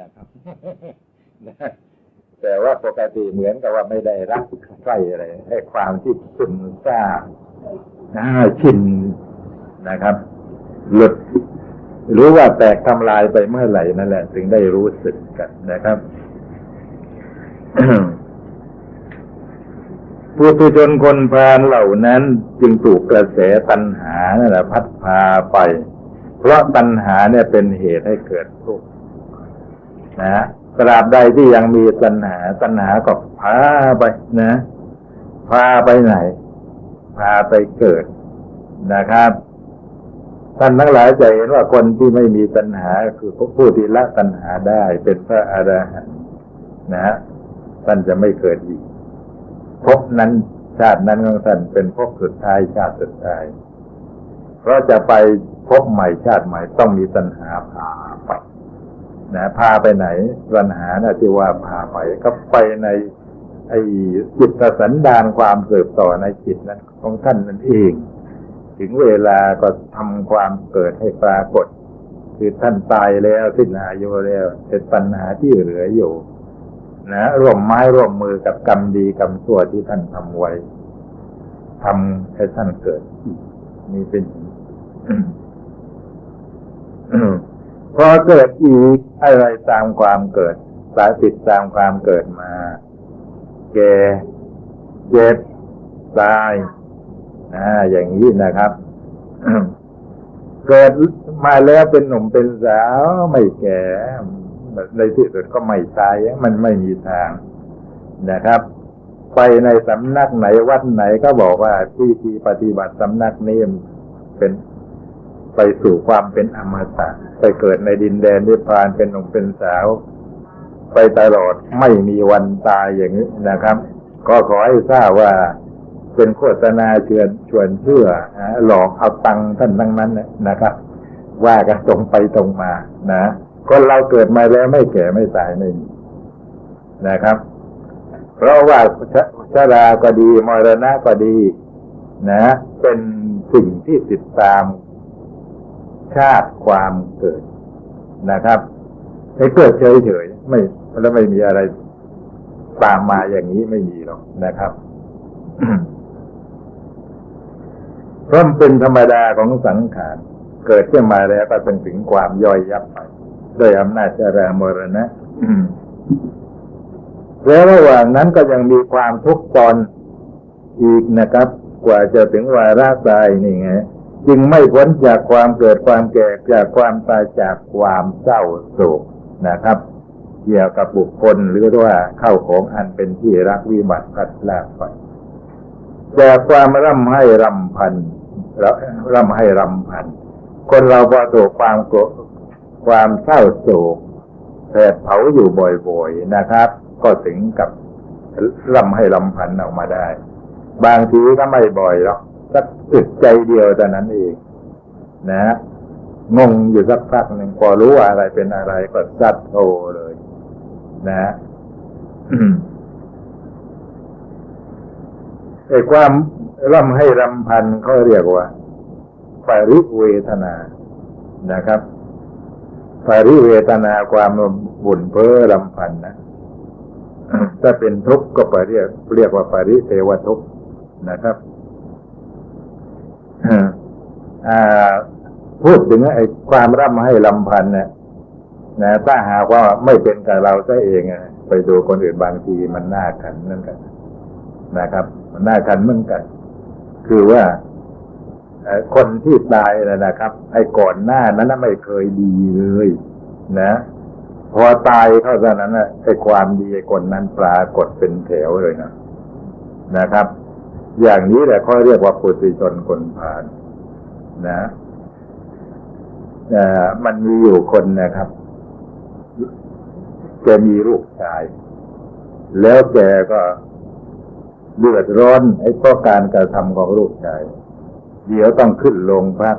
นะครับแต่ว่าปกติเหมือนกับว่าไม่ได้รักใครอะไรให้ความที่ซึมซาบอ่าชินนะครับ หลุดรู้ว่าแตกทำลายไปเมื่อไหร่นั่นแหละ ถึงได้รู้สึกกันนะครับผู้ทุชนคนพาลเหล่านั้น จึงถูกกระแสตัณหานั่นแหละพัดพาไป เพราะตัณหาเนี่ยเป็นเหตุให้เกิดทุกข์ นะตราบใดที่ยังมีตัณหาตัณหาก็พาไปนะพาไปไหน พาไปเกิดนะครับท่านทั้งหลายจะเห็นว่าคนที่ไม่มีตัณหา คือผู้ที่ละตัณหาได้เป็นพระอรหันต์นะฮะท่านจะไม่เกิดอีกภพนั้นชาตินั้นของท่านเป็นภพสุดท้ายชาติสุดท้ายเพราะจะไปพบใหม่ชาติใหม่ต้องมีตัณหาพาไป นะพาไปไหนปัญหานะที่ว่าพาไปก็ไปในไอ้จิตสันดานความเกิดต่อในจิตนั้นของท่านนั่นเอง ถึงเวลาก็ทำความเกิดให้ปรากฏ คือท่านตายแล้วสิ้นอายุแล้วเป็นปัญหาที่เหลืออยู่ นะร่วมไม้ร่วมมือกับกรรมดีกรรมชั่วที่ท่านทำไว้ทำให้ท่านเกิดอีกนี่เป็น พอเกิดอีกอะไรตามความเกิด สายติดตามความเกิดมา แก่เจ็บตายนะอย่างนี้นะครับ เกิดมาแล้วเป็นหนุ่มเป็นสาวไม่แก่ในที่สุดก็ไม่ตายมันไม่มีทางนะครับ ไปในสำนักไหนวัดไหนก็บอกว่าที่ที่ปฏิบัติสำนักนี้เป็น ไปสู่ความเป็นอมตะไปเกิดในดินแดนนิพพานเป็นหนุ่มเป็นสาว ไปตลอดไม่มีวันตายอย่างนี้นะครับ ก็ขอให้ทราบว่าเป็นโฆษณาเชิญชวนเชื่อหลอกเอาตังค์ท่านทั้งนั้นนะครับ ว่ากันตรงไปตรงมานะคนเราเกิดมาแล้วไม่แก่ไม่ตายไม่มีนะครับ เพราะว่าชราก็ดีมรณะก็ดี นะ เป็นสิ่งที่ติดตาม ชาติความเกิดนะครับให้เกิดเฉยๆไม่แล้วไม่มีอะไรตามมาอย่างนี้ไม่มีหรอกนะครับเพราะเป็นธรรมดาของสังขารเกิดขึ้นมาแล้วก็เป็นถึงความย่อยยับไปด้วยอำนาจชรามรณะแล้วระหว่างนั้นก็ยังมีความทุกข์ตอนอีกนะครับ กว่าจะถึงวาระตายนี่ไง จึงไม่พ้นจากความเกิดความแก่จากความตายจากความเศร้าโศกนะครับ เกี่ยวกับบุคคลหรือว่าเข้าของอันเป็นที่รักวิบัติพัดลากไปจากความร่ำให้รำพันร่ำให้รำพันคนเราพอถูกความโกรธความเศร้าโศกแผดเผาอยู่บ่อยๆนะครับ ก็ถึงกับร่ำให้รำพันออกมาได้ บางทีก็ไม่บ่อยหรอก สักอึดใจเดียวแต่นั้นเอง นะงงอยู่สักพักหนึ่งพอรู้ว่าอะไรเป็นอะไรก็ซัดโทเลย นะไอ้ความร่ำให้รำพันเขาเรียกว่าปริเวทนานะครับปริเวทนาความบุญเพ้อรำพันนะถ้าเป็นทุกข์ก็ไปเรียกเรียกว่าปริเทวทุกข์นะครับ พูดถึงไอ้ความร่ำให้ลำพันเนี่ยนะถ้าหากว่าไม่เป็นกับเราซะเองไปดูคนอื่นบางทีมันน่าขันนั่นกันนะครับ มันน่าขันเหมือนกัน คือว่าคนที่ตายนะครับ ไอ้ก่อนหน้านั้นไม่เคยดีเลย นะ พอตายเข้าตอนนั้นไอ้ความดีคนนั้นปรากฏเป็นแถวเลยนะนะครับ อย่างนี้แหละเขาเรียกว่าปุถุชนคนผ่านนะมันมีอยู่คนนะครับแกมีลูกชาย แล้วแกก็เดือดร้อนไอ้เพราะการกระทำของลูกชาย เดี๋ยวต้องขึ้นลงพัก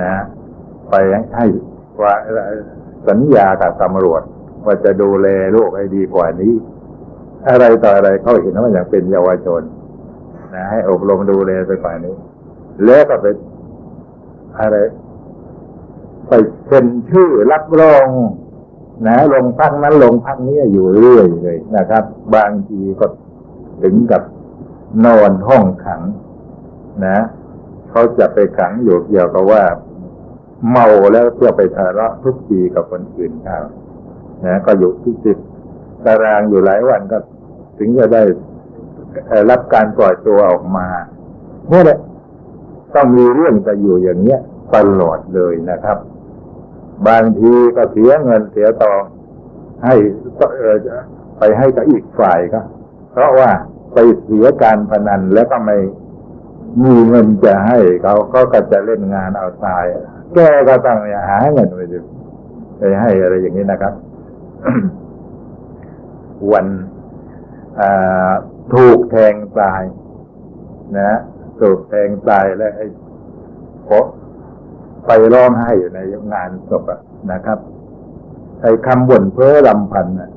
นะ ไปให้ว่าสัญญากับตำรวจ ว่าจะดูแลลูกให้ดีกว่านี้ อะไรต่ออะไรเขาเห็นว่าอย่างเป็นเยาวชน นะให้อบรมดูแลไปฝ่ายนี้ แล้วก็ไปอะไร ไปเป็นชื่อรับรองนะลงพักนั้นลงพักนี้อยู่เรื่อยเลยนะครับ บางทีก็ถึงกับนอนห้องขัง นะเขาจะไปขังอยู่เกี่ยวกับว่า เมาแล้วเพื่อไปทะเลาะทุกทีกับคนอื่นเขานะก็อยู่ที่ติดตารางอยู่หลายวันก็ ถึงจะได้ รับการปล่อยตัวออกมาเนี่ยแหละต้องมีเรื่องจะอยู่อย่างเนี้ยตลอดเลยนะครับ บางทีก็เสียเงินเสียทองให้เอ่อไปให้กับอีกฝ่ายก็เพราะว่าไปเสียการพนันแล้วก็ไม่มีเงินจะให้เขาก็ก็จะเล่นงานเอาตาย แกก็ต้องหาเงินไปดูไปให้อะไรอย่างนี้นะครับ วันอ่า ถูกแทงตาย นะถูกแทงตายแล้วไอ้เพราะไปร้องไห้อยู่ในงานศพอะนะครับไอ้คำบ่นเพ้อลำพันน่ะ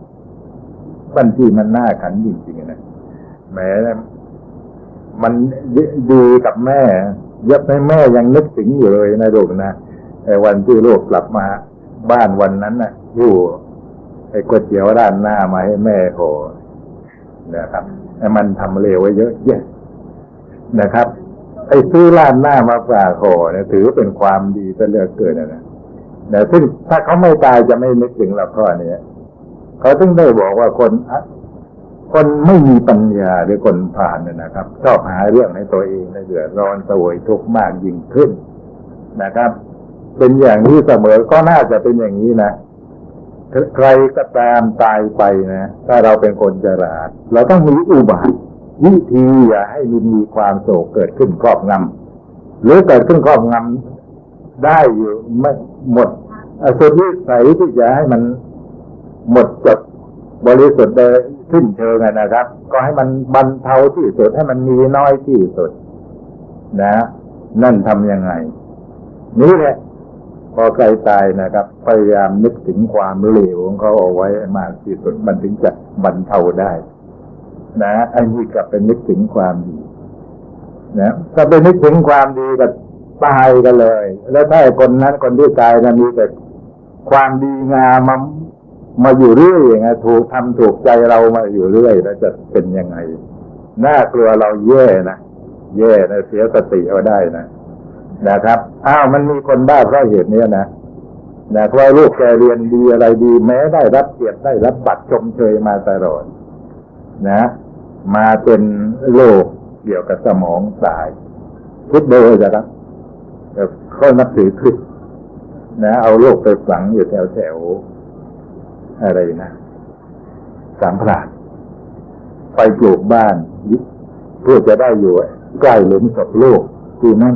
บันที่มันน่าขันจริงๆนะแหมมันดีกับแม่ยับให้แม่ยังนึกถึงอยู่เลยนะลูกนะไอ้วันที่ลูกกลับมา บ้านวันนั้นน่ะอยู่ไอ้ก๋วยเตี๋ยวด้านหน้ามาให้แม่โห นะครับไอ้มันทำเลวไว้เยอะแยะนะครับ ไอ้ซื้อร้านหน้ามาฝากโหเนี่ยถือเป็นความดีซะเหลือเกินนะนะแต่ซึ่งถ้าเขาไม่ตายจะไม่นึกถึงหลักข้อนี้เขาถึงได้บอกว่าคนอะคนไม่มีปัญญาหรือคนผ่านเนี่ยนะครับ ชอบหาเรื่องให้ตัวเองในเดือดร้อนสวยทุกข์มากยิ่งขึ้นนะครับ เป็นอย่างนี้เสมอก็น่าจะเป็นอย่างนี้นะ ใครก็ตามตายไปนะ ถ้าเราเป็นคนฉลาด เราต้องมีอุบายวิธีอย่าให้มันมีความโศกเกิดขึ้นครอบงำหรือเกิดขึ้นครอบงำได้อยู่ไม่หมดอสุดวิสัยที่จะให้มันหมดจดบริสุทธิ์โดยสิ้นเชิงนะครับ ก็ให้มันบรรเทาที่สุดให้มันมีน้อยที่สุด นะ นั่นทำยังไง นี่แหละ พอใครตายนะครับ พยายามนึกถึงความเลวของเขาเอาไว้มากที่สุดมันถึงจะบรรเทาได้ นะอันนี้กลับไปนึกถึงความดีนะถ้าไปนึกถึงความดีก็ตายกันเลย แล้วถ้าไอ้คนนั้นคนที่ตายนะมีแต่ความดีงามมามาอยู่เรื่อยอย่างเงี้ยถูกทำถูกใจเรามาอยู่เรื่อย แล้วจะเป็นยังไง น่ากลัวเราแย่นะแย่นะเสียสติเอาได้นะ นะครับ อ้าวมันมีคนบ้าเพราะเหตุนี้นะนะเพราะลูกแกเรียนดีอะไรดี แม้ได้รับเกียรติได้รับบัตรชมเชยมาตลอดนะ มาเป็นโรคเกี่ยวกับสมองสาย คิดดูจะครับเขานับถือคริสนะเอาโรคไปฝังอยู่แถวแถวอะไรนะ สามพรานไปปลูกบ้านเพื่อจะได้อยู่ใกล้หลุมศพลูกที่นั่น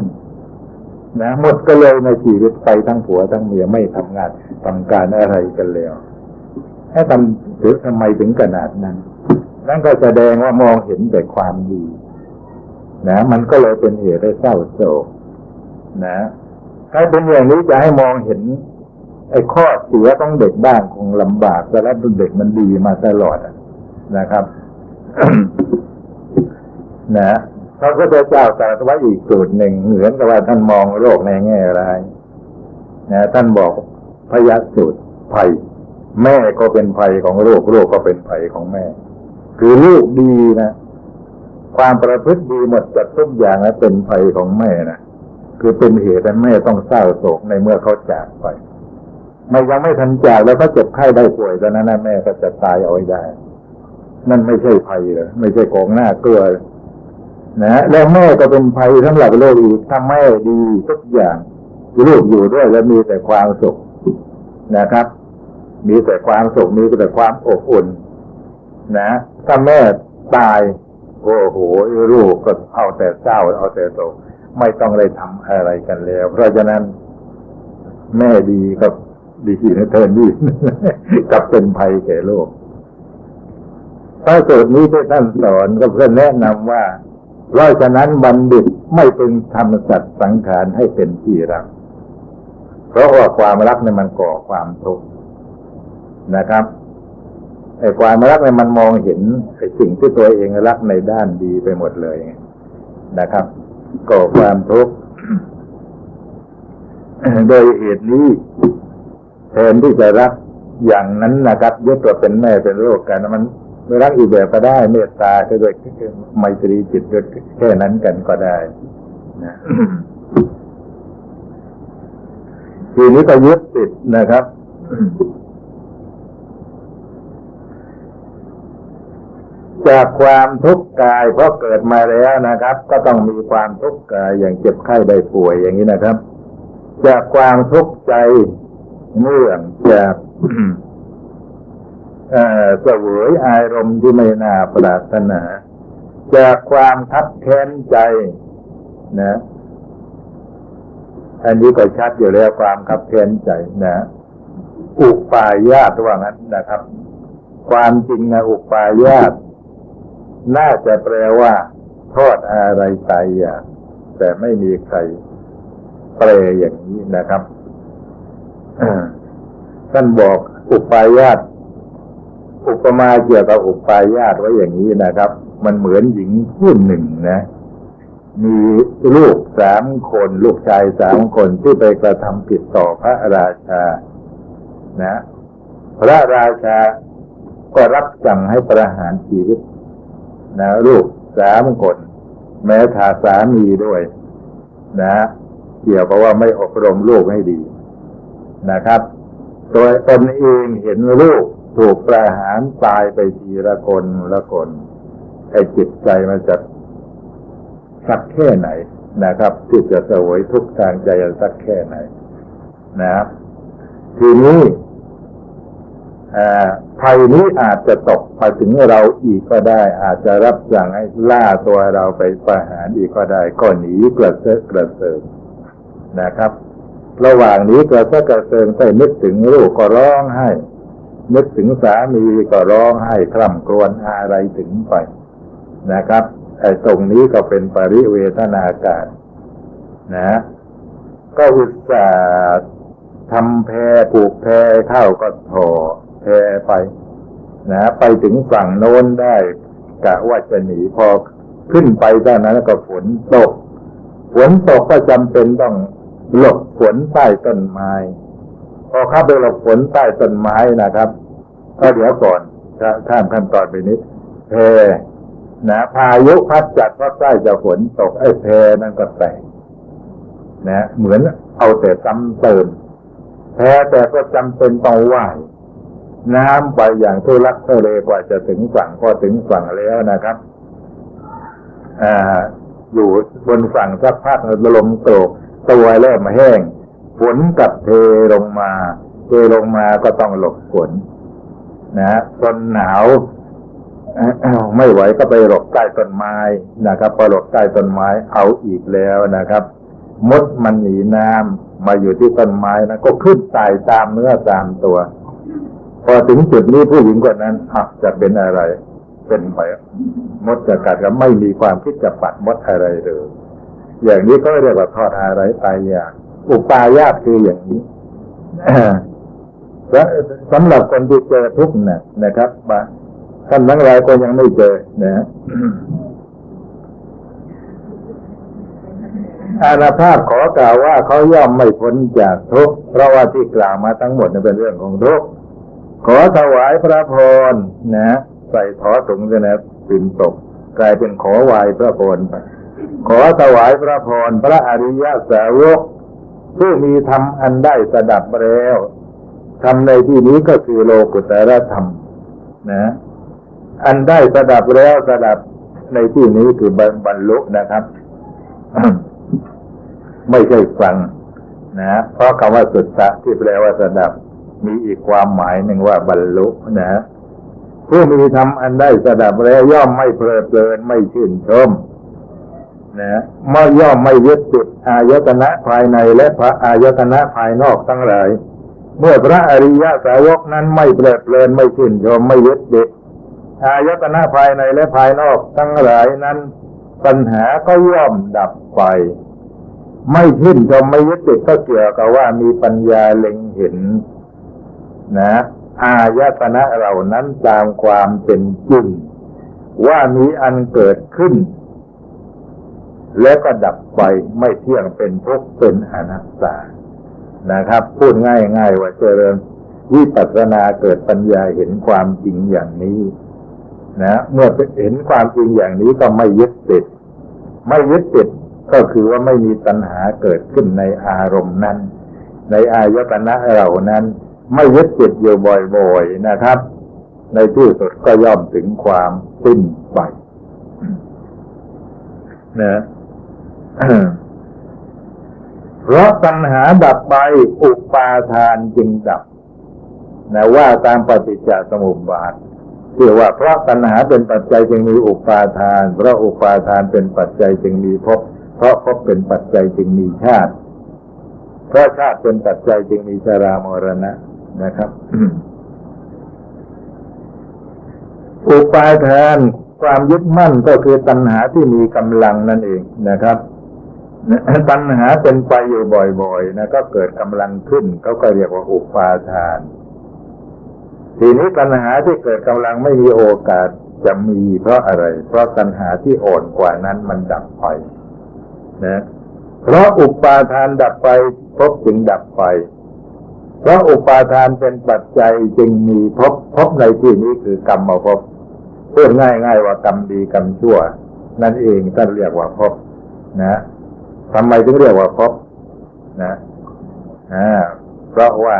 นะหมดก็เลยในชีวิตไปทั้งผัวทั้งเมียไม่ทำงานทำการอะไรกันแล้วให้ทำถึงทำไมถึงขนาดนั้น นั่นก็แสดงว่ามองเห็นแต่ความดีนะมันก็เลยเป็นเหตุให้เศร้าโศกนะถ้าเป็นอย่างนี้จะให้มองเห็น ไอ้ข้อเสียของเด็กบ้างคงลำบากแต่แล้วเด็กมันดีมาตลอดนะครับนะ พระพุทธเจ้าตรัสไว้อีกสูตรหนึ่งเหมือนกับว่าท่านมองโลกในแง่ร้ายนะท่านบอกพยาสูตรภัย แม่ก็เป็นภัยของโลกโลกก็เป็นภัยของแม่ คือลูกดีนะความประพฤติดีหมดจัดทุกอย่างนะเป็นภัยของแม่นะคือเป็นเหตุให้แม่ต้องเศร้าโศกในเมื่อเขาจากไปไม่ยังไม่ทันจากแล้วก็เจ็บไข้ได้ป่วยตอนนั้นนะแม่ก็จะตายเอาไว้ได้ นั่นไม่ใช่ภัยเหรอไม่ใช่ของหน้าเกลัว นะแล้วแม่ก็เป็นภัยสำหรับโลกอีกถ้าแม่ดีทุกอย่างลูกอยู่ด้วยแล้วมีแต่ความสุขนะครับ มีแต่ความสุขมีแต่ความอบอุ่น นะถ้าแม่ตายโอ้โหลูกก็เอาแต่เศร้าเอาแต่โศกไม่ต้องเลยทำอะไรกันแล้ว เพราะฉะนั้น แม่ดีกับดีนะเธอนี่กับเป็นภัยแก่โลกพระสูตรนี้ที่ท่านสอนก็เพื่อแนะนำว่า เพราะฉะนั้นบัณฑิตไม่เป็นทำสัตว์สังขารให้เป็นที่รัก เพราะว่าความรักเนี่ยมันก่อความทุกข์นะครับไอ้ความรักเนี่ยมันมองเห็นไอ้สิ่งที่ตัวเองรักในด้านดีไปหมดเลยนะครับ ก่อความทุกข์โดยเหตุนี้แทนที่จะรักอย่างนั้นนะครับยึดตัวเป็นแม่เป็นโลกกันมัน ไม่รักอีกแบบก็ได้ เมตตาก็ด้วยไมตรีจิตด้วยแค่นั้นกันก็ได้นะทีนี้ก็ยึดติดนะครับจากความทุกข์กายเพราะเกิดมาแล้วนะครับ ก็ต้องมีความทุกข์กายอย่างเจ็บไข้ได้ป่วยอย่างนี้นะครับ จากความทุกข์ใจเนื่องจาก เอ่อเสวยอารมณ์ที่ไม่น่าปรารถนา จากความทับแค้นใจนะอันนี้ก็ชัดอยู่แล้วความคับแค้นใจนะอุปายาตว่างั้นนะครับ ความจริงนะอุปายาตน่าจะแปลว่าทอดอะไรตายอย่ากแต่ไม่มีใครแปลอย่างนี้นะครับท่านบอกอุปายาต อุปมาเกี่ยวกับอุปายาตไว้อย่างนี้นะครับ มันเหมือนหญิงผู้หนึ่งนะ มีลูกสามคนลูกชายสามคนที่ไปกระทำผิดต่อพระราชา นะ พระราชาก็รับสั่งให้ประหารชีวิตนะลูกสามคน แม้ถ้าสามีด้วย นะเกี่ยวกับว่าไม่อบรมลูกให้ดีนะครับ โดยตนเองเห็นลูก ถูกประหารตายไปทีละคนละคนไอ้จิตใจมันจะสักแค่ไหนนะครับ ที่จะสวยทุกทางใจสักแค่ไหนนะครับ ทีนี้ภัยนี้อาจจะตกไปถึงเราอีกก็ได้ อาจจะรับสั่งให้ล่าตัวเราไปประหารอีกก็ได้ก็หนีกระเซาะกระเซิงนะครับ ระหว่างนี้กระเซาะกระเซิงไปนึกถึงลูกก็ร้องไห้ นึกถึงสามีก็ร้องไห้คร่ำครวญอะไรถึงไปนะครับไอ้ตรงนี้ก็เป็นปริเวทนาการนะ ก็อุตส่าห์ทำแพผูกแพเข้าก็ถอแพไป นะ ไปถึงฝั่งโน้นได้กะว่าจะหนีพอขึ้นไปด้านนั้นก็ฝนตก ฝนตกก็จำเป็นต้องหลบฝนใต้ต้นไม้ พอเข้าไปหลบฝนใต้ต้นไม้นะครับ ก็เดี๋ยวก่อนข้ามขั้นตอนไปนี้แพนะพายุพัดจัดเพราะใกล้จะฝนตกไอ้แพนั่นก็แตกนะเหมือนเอาแต่ซ้ำเติมแพ้แต่ก็จำเป็นต้องว่ายน้ำไปอย่างทุลักทุเลกว่าจะถึงฝั่งพอถึงฝั่งแล้วนะครับอ่าอยู่บนฝั่งสักพักลมตกตัวเริ่มแห้ง ฝนกับเทลงมา เทลงมาก็ต้องหลบฝนนะจนหนาวไม่ไหวก็ไปหลบใต้ต้นไม้นะครับพอหลบใต้ต้นไม้เอาอีกแล้วนะครับ มดมันหนีน้ำมาอยู่ที่ต้นไม้นะก็ขึ้นตายตามเนื้อตามตัว พอถึงจุดนี้ผู้หญิงคนนั้นอะจะเป็นอะไร เป็นไปมดจะกัดก็ไม่มีความคิดจะปัดมดอะไรเลยอย่างนี้ก็เรียกว่าทอดอะไรตายยาก อุปายาตคืออย่างนี้สำหรับคนที่เจอทุกข์นะนะครับมาท่านทั้งหลายก็ยังไม่เจอนะอาณาภาพขอกล่าวว่าเขาย่อมไม่พ้นจากทุกข์เพราะว่าที่กล่าวมาทั้งหมดเป็นเรื่องของทุกข์ขอถวายพระพรนะ ใส่ถอถุงกันนะปิ่นตก กลายเป็นขอวายพระพรไปขอถวายพระพรพระอริยสาวก ผู้มีธรรมอันได้สดับแล้วทำในที่นี้ก็คือโลกุตรธรรม นะ อันได้สดับแล้วสดับในที่นี้คือบรรลุนะครับ ไม่ใช่ฟังนะเพราะคำว่าสุดตะที่แปลว่าสดับ มีอีกความหมายหนึ่งว่าบรรลุนะผู้มีธรรมอันได้สดับแล้วย่อมไม่เพลิดเพลินไม่ชื่นชม นะไม่ย่อมไม่ยึดติดอายตนะภายในและพระอายตนะภายนอกทั้งหลาย เมื่อพระอริยสาวกนั้นไม่เพลิดเพลินไม่ชื่นชมไม่ยึดติดอายตนะภายในและภายนอกทั้งหลายนั้น ปัญหาก็ย่อมดับไป ไม่ขึ้นชมไม่ยึดติดก็เกี่ยวกับว่ามีปัญญาเล็งเห็น นะอายตนะเหล่านั้นตามความเป็นจริงว่ามีอันเกิดขึ้น และก็ดับไปไม่เที่ยงเป็นทุกข์เป็นอนัตตานะครับ พูดง่ายๆว่าเจริญวิปัสสนาเกิดปัญญาเห็นความจริงอย่างนี้นะเมื่อเห็นความจริงอย่างนี้ก็ไม่ยึดติด ไม่ยึดติดก็คือว่าไม่มีตัณหาเกิดขึ้นในอารมณ์นั้น ในอายตนะเหล่านั้น ไม่ยึดติดอยู่บ่อยๆนะครับ ในที่สุดก็ย่อมถึงความสิ้นไปนะ เพราะตัณหาดับไปอุปาทานจึงดับนะว่าตามปฏิจจสมุปบาทที่ว่าเพราะตัณหาเป็นปัจจัยจึงมีอุปาทาน เพราะอุปาทานเป็นปัจจัยจึงมีภพเพราะภพเป็นปัจจัยจึงมีชาติ เพราะชาติเป็นปัจจัยจึงมีชรามรณะนะครับ อุปาทานความยึดมั่นก็คือตัณหาที่มีกำลังนั่นเองนะครับ ตัณหาเป็นไปอยู่บ่อยๆนะก็เกิดกำลังขึ้นเขาก็เรียกว่าอุปาทาน ทีนี้ตัณหาที่เกิดกำลังไม่มีโอกาสจะมีเพราะอะไร เพราะตัณหาที่อ่อนกว่านั้นมันดับไปนะเพราะอุปาทานดับไปภพจึงดับไป เพราะอุปาทานเป็นปัจจัยจึงมีพภพบในที่นี้คือกรรมมาภพพูดง่ายๆว่ากรรมดีกรรมชั่ว นั่นเองท่านเรียกว่าภพนะ ทำไมถึงเรียกว่าภพนะเพราะว่า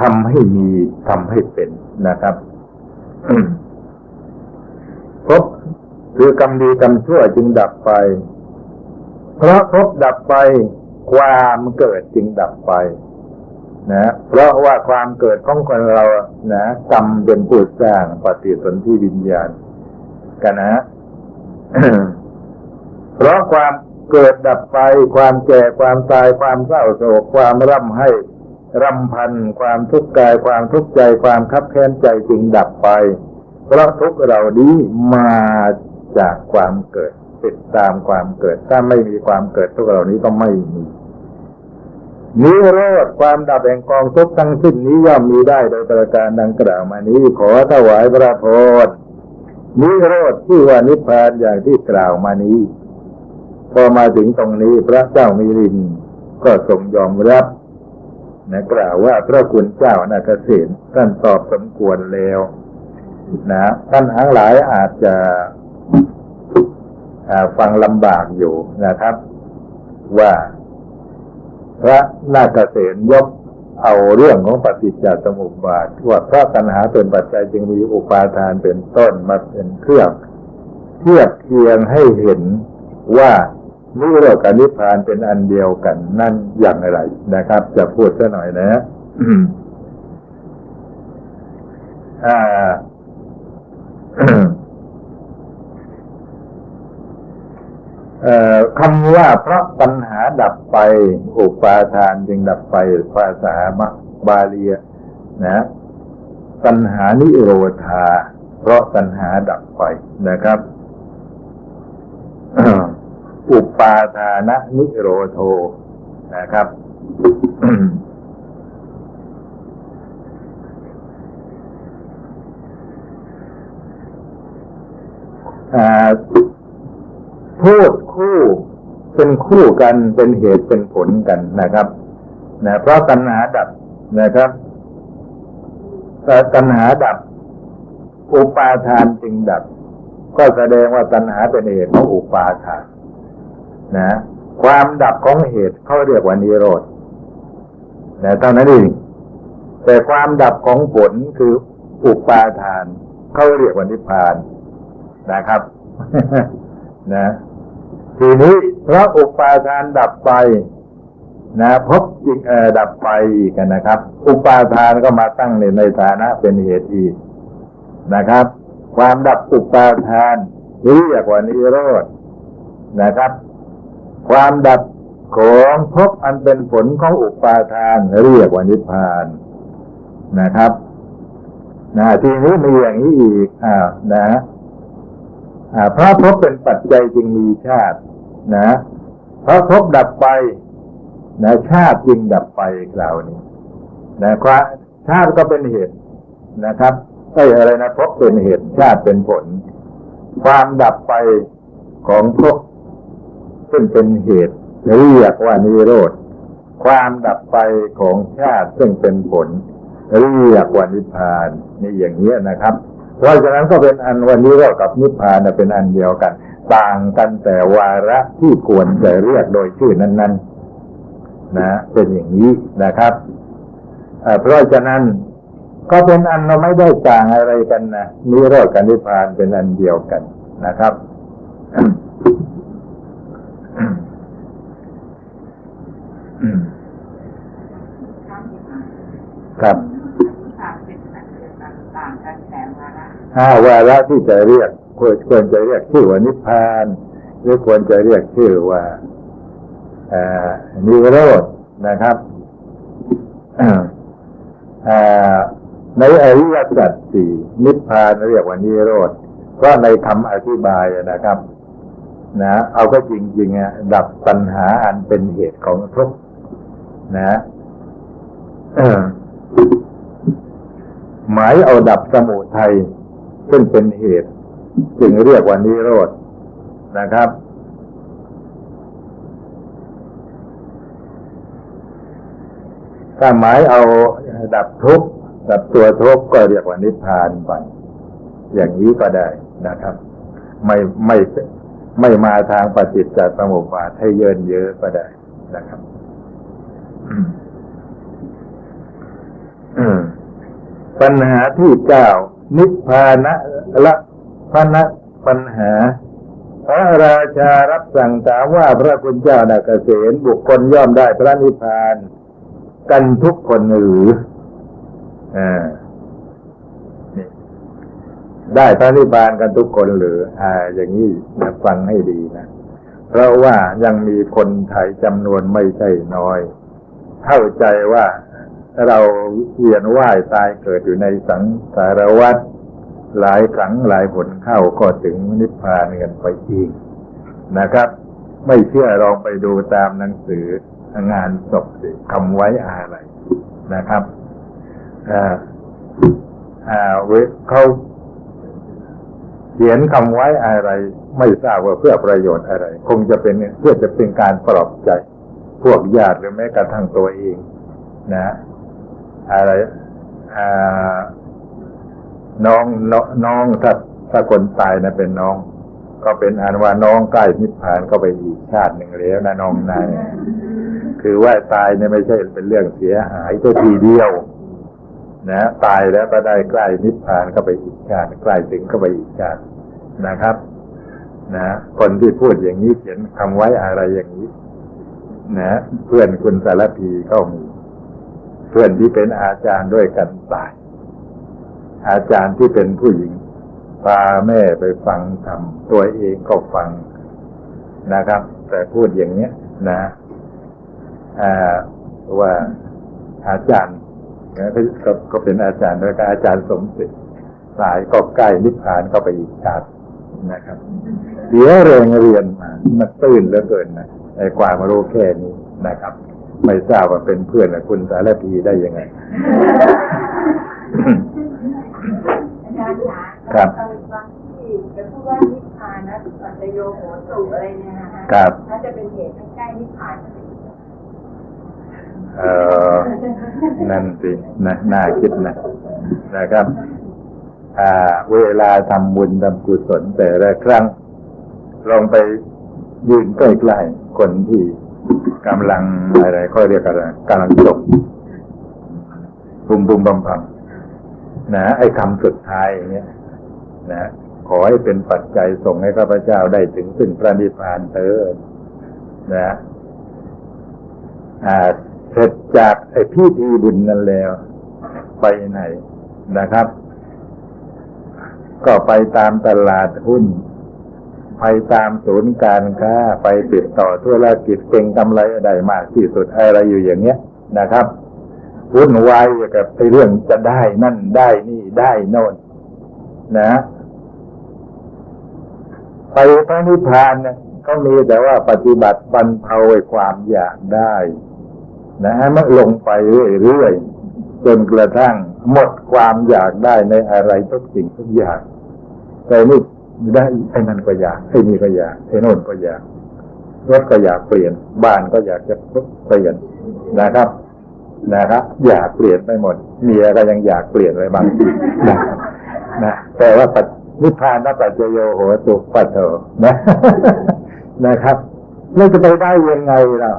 ทำให้มีทำให้เป็นนะครับภพคือกรรมดีกรรมชั่วจึงดับไป เพราะภพดับไป ความเกิดจึงดับไป นะ เพราะว่าความเกิดของคนเรานะกรรมเป็นผู้สร้างปฏิสนธิวิญญาณ กันนะ เพราะความเกิดดับไปความแก่ความตายความเศร้าโศกความร่ำให้รำพัน ความทุกข์กายความทุกข์ใจความคับแค้นใจจึงดับไป เพราะทุกข์เรานี้มาจากความเกิดติดตามความเกิด ถ้าไม่มีความเกิดทุกข์เหล่านี้ก็ไม่มีนิโรธความดับแห่งกองทุกข์ทั้งสิ้นนี้ย่อมมีได้โดยประการดังกล่าวมานี้ขอถวายพระพรนิโรธที่ว่านิพพานอย่างที่กล่าวมานี้ พอมาถึงตรงนี้พระเจ้ามิรินก็ทรงยอมรับนะกล่าวว่าพระคุณเจ้านาเกษตรท่านตอบสมควรแล้วนะท่านทั้งหลายอาจจะฟังลำบากอยู่นะครับ ว่าพระนาคเษนยกเอาเรื่องของปฏิจจสมุปบาทว่าพระตัณหาเป็นปัจจัยจึงมีอุปาทานเป็นต้นมาเป็นเครื่อง เทียบเทียงให้เห็นว่า นิโรธกับนิพพานเป็นอันเดียวกันนั่นอย่างไรนะครับ จะพูดสักหน่อยนะอ่าคำว่าเพราะปัญหาดับไป อุปาทานจึงดับไปภาษาบาลีนะปัญหานิโรธา เพราะปัญหาดับไปนะครับ อุปาทานะนิโรโทนะครับ พูดคู่เป็นคู่กันเป็นเหตุเป็นผลกันนะครับนะเพราะตัณหาดับนะครับตัณหาดับ อุปาทานจึงดับ ก็แสดงว่าตัณหาเป็นเหตุของอุปาทาน นะ ความดับของเหตุเขาเรียกว่านิโรธนะเท่านั้นเองแต่ความดับของผลคืออุปาทานเขาเรียกว่านิพพานนะครับ นะ ทีนี้เพราะอุปาทานดับไป นะพบจริงเออดับไปอีกนะครับ อุปาทานก็มาตั้งในในฐานะเป็นเหตุอีกนะครับ ความดับอุปาทานเรียกว่านิโรธนะครับ ความดับของภพอันเป็นผลของอุปาทานเรียกว่านิพพานนะครับนะทีนี้มีอย่างนี้อีกอ่านะเพราะพเป็นปัจจัยจึงมีชาตินะเพราะพดับไปนะชาติจึงดับไปกล่าวนี้นะความชาติก็เป็นเหตุนะครับไอ้อะไรนะพบเป็นเหตุชาติเป็นผล ความดับไปของพ ซึ่งเป็นเหตุเรียกว่านิโรธ ความดับไปของชาติซึ่งเป็นผล เรียกว่านิพพานนี่อย่างนี้นะครับ เพราะฉะนั้นก็เป็นอันวันนี้เรากับนิพพานเป็นอันเดียวกัน ต่างกันแต่วาระที่ควรจะเรียกโดยชื่อนั้น ๆ นะ เป็นอย่างนี้นะครับเอ่อเพราะฉะนั้นก็เป็นอันเราไม่ได้ต่างอะไรกันนะนิโรธกับนิพพานเป็นอันเดียวกันนะครับ ครับต่างกันแต่วาระห้าวาระที่จะเรียกควรควรจะเรียกชื่อว่านิพพาน หรือควรจะเรียกชื่อว่าเอ่อนิโรธนะครับเอ่อในอริยสัจสี่นิพพานเรียกว่านิโรธเพราะในคำอธิบายนะครับ นะ เอาก็จริงๆอะดับปัญหาอันเป็นเหตุของทุกข์นะเออ หมายเอาดับสมุทัยซึ่งเป็นเหตุ จึงเรียกว่านิโรธนะครับ ถ้าหมายเอาดับทุกข์ดับตัวทุกข์ก็เรียกว่านิพพานไปอย่างนี้ก็ได้นะครับ ไม่ไม่ไม่มาทางปฏิจจสมุปบาทให้เยินเยอะก็ได้นะครับ อืมอืม ปัญหาที่เก้านิพพานะละพนะปัญหา พระราชารับสั่งถามว่าพระคุณเจ้านาเกษตบุคคลย่อมได้พระนิพพาน กันทุกคนหรืออ่านี่ได้พระนิพพานกันทุกคนหรือ อ่า อย่างนี้นะฟังให้ดีนะ เพราะว่ายังมีคนไทยจำนวนไม่ใช่น้อย เข้าใจว่า เราเวียนว่ายตายเกิดอยู่ในสังสารวัฏหลายครั้งหลายผลเข้าก็ถึงนิพพานกันไปอีกนะครับ ไม่เชื่อลองไปดูตามหนังสืองานศพสิคำไว้อะไรนะครับอ่าอ่าเวเขาเขียนคำไว้อะไร ไม่ทราบว่าเพื่อประโยชน์อะไร คงจะเป็นเพื่อจะเป็นการปลอบใจ พวกญาติหรือแม้กระทั่งตัวเอง นะ อะไรน้องน้องถ้าถ้าคนตายนะเป็นน้อง ก็เป็นอันว่าน้องใกล้นิพพานก็ไปอีกชาติหนึ่งแล้วนะน้องนายคือว่าตายเนี่ยไม่ใช่เป็นเรื่องเสียหายตัวทีเดียว นะ ตายแล้วก็ได้ใกล้นิพพานก็ไปอีกชาติใกล้ถึงก็ไปอีกชาตินะครับ นะคนที่พูดอย่างนี้เขียนคำไว้อะไรอย่างนี้ นะเพื่อนคุณสารพีก็มี เพื่อนที่เป็นอาจารย์ด้วยกันตาย อาจารย์ที่เป็นผู้หญิงพาแม่ไปฟังธรรมตัวเองก็ฟังนะครับ แต่พูดอย่างเนี้ยนะอ่าว่าอาจารย์นะก็ก็เป็นอาจารย์แล้วก็อาจารย์สมศิษย์สายก็ใกล้นิพพานก็ไปอีกชาตินะครับเสียแรงเรียนมามันตื้นเหลือเกินนะในความรู้แค่นี้นะครับ ไม่ทราบว่าเป็นเพื่อนกับคุณสารพีได้ยังไง อาจารย์คะครับตอนตอนที่จะพูดว่านิพพานนะปัจจโยโหตุอะไรเนี่ยนะคะครับน่าจะเป็นเหตุให้ใกล้นิพพานเออนั่นสินะน่าคิดนะนะครับ อ่า เวลาทำบุญทำกุศลแต่ละครั้งลองไปยืนใกล้ๆคนที่ กำลังอะไรเขาเรียกอะไรกำลังจบบุมบุมบัมพัมนะไอ้คำสุดท้ายอย่างเงี้ยนะขอให้เป็นปัจจัยส่งให้ข้าพเจ้าได้ถึงซึ่งพระนิพพานเถิดนะอ่าเสร็จจากไอ้พิธีบุญนั้นแล้ว ไปไหนนะครับ ก็ไปตามตลาดหุ้น ไปตามศูนย์การค้าไปติดต่อธุรกิจเก่งกำไรได้มากที่สุดอะไรอยู่อย่างเงี้ยนะครับวุ่นวายกับไอ้เรื่องจะได้นั่นได้นี่ได้โน่นนะ ไปพระนิพพานเนี่ยก็มีแต่ว่าปฏิบัติบรรเทาไอ้ความอยากได้ นะฮะมันลงไปเรื่อยๆจนกระทั่งหมดความอยากได้ในอะไรทุกสิ่งทุกอย่างแต่นี่ ได้ไอ้นั่นก็อยากไอ้นี่ก็อยากไอ้โน่นก็อยากรถก็อยากเปลี่ยน บ้านก็อยากจะเปลี่ยนนะครับนะครับ อยากเปลี่ยนไปหมดเมียก็ยังอยากเปลี่ยนไปบางทีนะนะแต่ว่าปัจนิพพานนปัจจโยโหตุปัจโถนะนะครับแล้วจะไปได้ยังไงล่ะ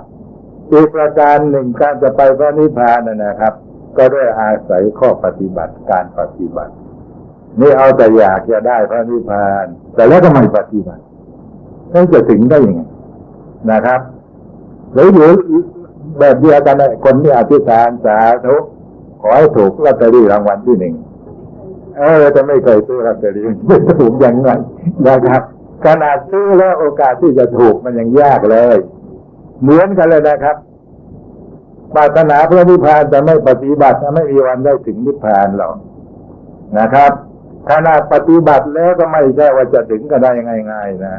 อีกประการหนึ่งการจะไปพระนิพพานนะนะครับ ก็ด้วยอาศัยข้อปฏิบัติการปฏิบัติ นี่เอาแต่อยากจะได้พระนิพพาน แต่แล้วก็ไม่ปฏิบัติแล้วจะถึงได้ยังไงนะครับหรืออยู่แบบเดียวกันคนที่อธิษฐานสาธุขอให้ถูกลอตเตอรี่รางวัลที่หนึ่งเออจะไม่เคยซื้อลอตเตอรี่ไม่ถูกยังไงนะครับขนาดซื้อแล้วโอกาสที่จะถูกมันยังยากเลย เหมือนกันเลยนะครับปรารถนาพื่อนิพพานแต่ไม่ปฏิบัติไม่มีวันได้ถึงนิพพานหรอกนะครับ ขนาดปฏิบัติแล้วก็ไม่ใช่ว่าจะถึงก็ได้ง่ายๆนะ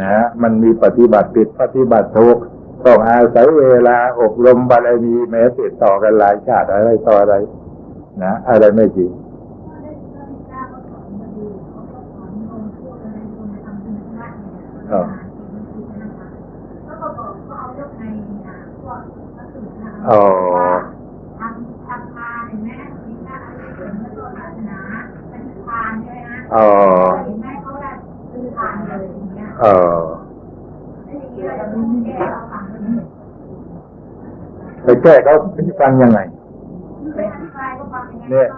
นะมันมีปฏิบัติผิดปฏิบัติถูกต้องอาศัยเวลาอบรมบารมีแม้ติดต่อกันหลายชาติอะไรต่ออะไร นะอะไรไม่จริงอ๋อ เห็นไหมเขาได้คือทานเลยอย่างเงี้ยอ๋อแล้วนี้เราจะรู้แก้เราฟังเนี่ยไปแก้เขาฟังยังไงไปอธิบายก็ฟังยังไงเนี่ย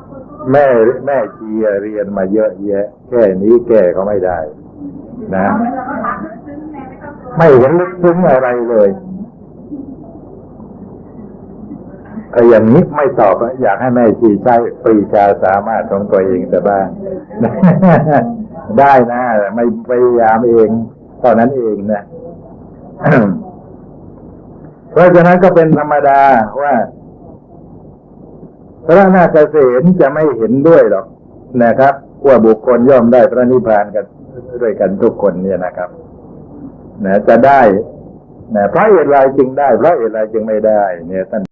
แม่แม่ชีเรียนมาเยอะแยะ แค่นี้แก้เขาไม่ได้ นะ ไม่เห็นลึกซึ้งอะไรเลยเอออย่างนี้ไม่ตอบอะอยากให้แม่ชีใช้ปรีชาสามารถของตัวเองแต่บ้าง ได้นะ ไม่พยายามเองตอนนั้นเองนะเพราะฉะนั้นก็เป็นธรรมดาว่าพระนาคเษนจะไม่เห็นด้วยหรอกนะครับว่าบุคคลย่อมได้พระนิพพานกันด้วยกันทุกคนเนี่ยนะครับนะจะได้นะเพราะเหตุไรจึงได้เพราะเหตุไรจึงไม่ได้ เนี่ยท่าน